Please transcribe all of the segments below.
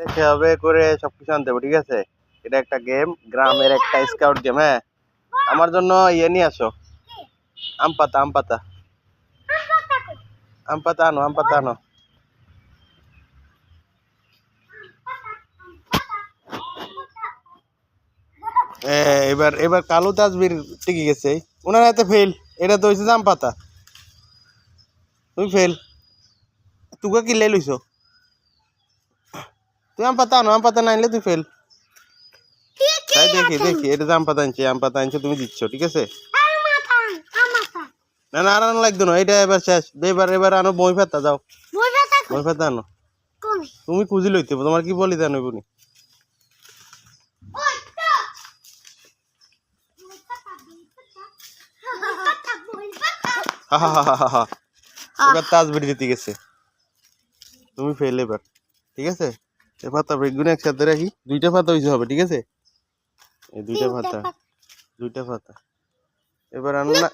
সেভাবে করে সবকিছু আনতে হবে ঠিক আছে? এটা একটা গেম গ্রামের একটা স্কাউট গেম হ্যাঁ? আমার জন্য ইয়ে নিয়ে আসো। আম পাতা আম পাতা। আম পাতা আনো আম পাতা আনো। এ, এবার এবার কালু তাজবির টিকে গেছে। ওনার হাতে ফেল এটা তো হয়েছে জাম পাতা। তুমি ফেল তুকে কি লাই লইছ? তুই আম পাতা আনো আম পাতা না আনলে তুই ফেল তাই দেখি দেখি এটা জাম পাতা আনছে আম পাতা আনছে তুমি দিচ্ছ ঠিক আছে না না আর আনো লাগতো না এটা এবার শেষ এবার এবার আনো বই পাতা যাও বই পাতা আনো তুমি খুঁজি লইতে তোমার কি বলি জানো বুনি এবার তাজবির জিতে গেছে তুমি ফেল এবার ঠিক আছে এ পাতা বেগুন একসাথে রাখি দুইটা পাতা হইতে হবে ঠিক আছে? এই দুইটা পাতা দুইটা পাতা। এবার আনো না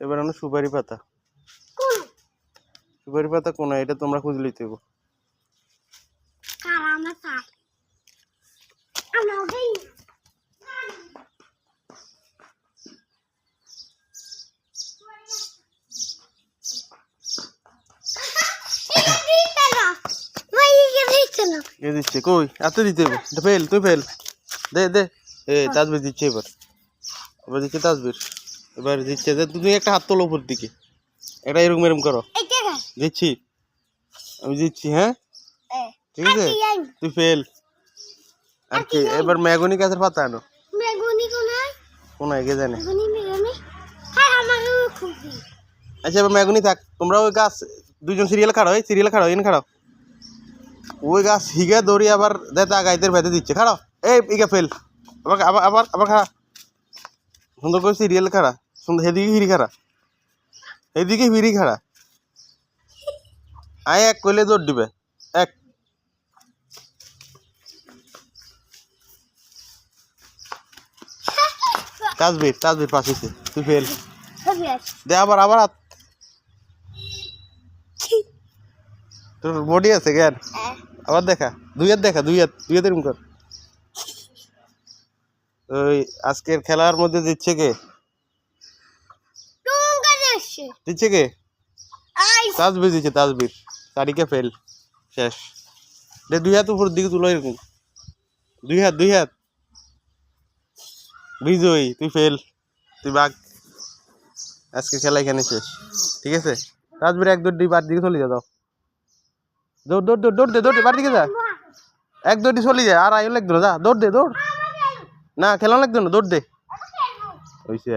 এবার আনো সুপারি পাতা। সুপারি পাতা কোন? এটা তোমরা খুঁজে লইতে হবে কে দিচ্ছে কই? এত দিতে হবে। ফেল তুই ফেল। দে দে। এ তাজবির দিচ্ছে এবার। এবার দিচ্ছে তাজবির। এবার দিচ্ছে তুমি একটা হাত তোলো উপর দিকে। এটা এরকম এরকম করো। দিচ্ছি। আমি দিচ্ছি হ্যাঁ? ঠিক আছে? তুই ফেল। আর কি এবার ম্যাগনি গাছের পাতা আনো। কোন কে জানে? আচ্ছা এবার ম্যাগনি থাক। তোমরা ওই গাছ দুজন সিরিয়াল খাড়ো এই সিরিয়াল খাড়ো এখানে খাড়ো ওই গাছ হিগে দৌড়ি আবার দেতা গাইতের ভেতে দিচ্ছে, খাড়ো। এই ইকে ফেল। আবার আবার আবার আবার খাড়া। সুন্দর করে সিরিয়াল খাড়া। সুন্দর সেদিকে হিরি খাড়া। এদিকে হিরি খাড়া। আয়, এক কইলে দৌড় দিবে। এক। তাজবির তাজবির পাশ তুই ফেল। দে, আবার আবার তোর বডি আছে, জ্ঞান? আবার দেখা দুই হাত দেখা দুই হাত দুই হাত এরকম কর ওই আজকের খেলার মধ্যে দিচ্ছে কে? দিচ্ছে। কে? তাজবির দিচ্ছে তাজবির। তারিখে ফেল শেষ। দে দুই হাত উপর দিকে তুলো এরকম। দুই হাত দুই হাত। বিজয়ী তুই ফেল তুই বাঘ। আজকে খেলা এখানে শেষ ঠিক আছে? তাজবির এক দৌড় বার দিকে চলে যা দাও দৌড় দৌড় দৌড় দৌড় দে দৌড় বার দিকে যা। এক দৌড়ি চলে যায় আর আয়ও লাগতো যা দৌড় দে দৌড়। না খেলা লাগতো না দৌড় দে। ওইসে